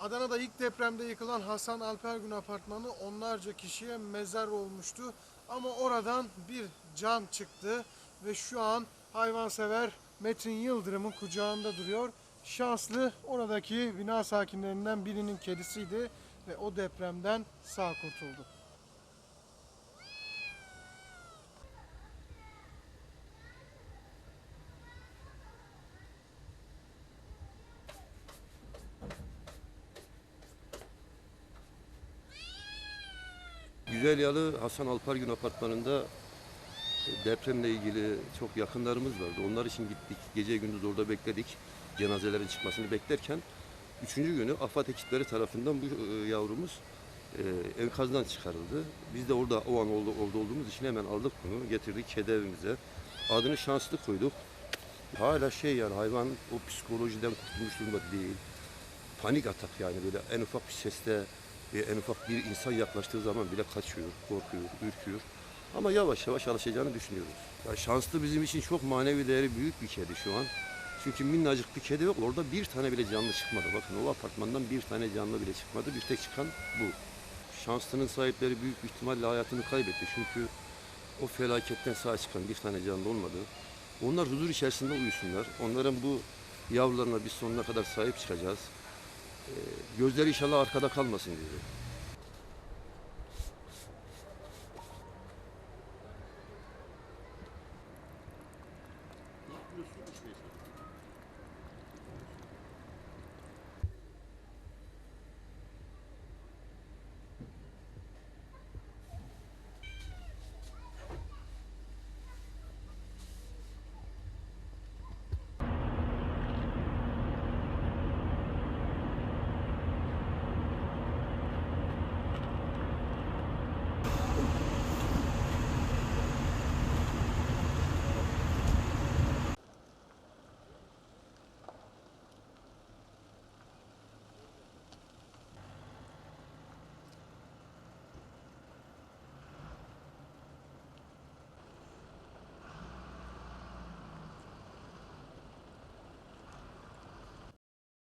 Adana'da ilk depremde yıkılan Hasan Alpergün apartmanı onlarca kişiye mezar olmuştu. Ama oradan bir can çıktı ve şu an hayvansever Metin Yıldırım'ın kucağında duruyor. Şanslı oradaki bina sakinlerinden birinin kedisiydi ve o depremden sağ kurtuldu. Güzel Yalı Hasan Alpargün apartmanında depremle ilgili çok yakınlarımız vardı. Onlar için gittik. Gece gündüz orada bekledik. Cenazelerin çıkmasını beklerken üçüncü günü AFAD ekipleri tarafından bu e, yavrumuz e, enkazdan çıkarıldı. Biz de orada o an orada, orada olduğumuz için hemen aldık bunu. Getirdik kedi evimize. Adını şanslı koyduk. Hala şey yani hayvan o psikolojiden kurtulmuş durumda değil. Panik atak yani böyle en ufak bir seste e, en ufak bir insan yaklaştığı zaman bile kaçıyor, korkuyor, ürküyor. Ama yavaş yavaş alışacağını düşünüyoruz. Ya şanslı bizim için çok manevi değeri büyük bir kedi şu an. Çünkü minnacık bir kedi yok. Orada bir tane bile canlı çıkmadı. Bakın o apartmandan bir tane canlı bile çıkmadı. Bir tek çıkan bu. Şanslının sahipleri büyük ihtimalle hayatını kaybetti. Çünkü o felaketten sağ çıkan bir tane canlı olmadı. Onlar huzur içerisinde uyusunlar. Onların bu yavrularına biz sonuna kadar sahip çıkacağız. Ee, gözleri inşallah arkada kalmasın diye.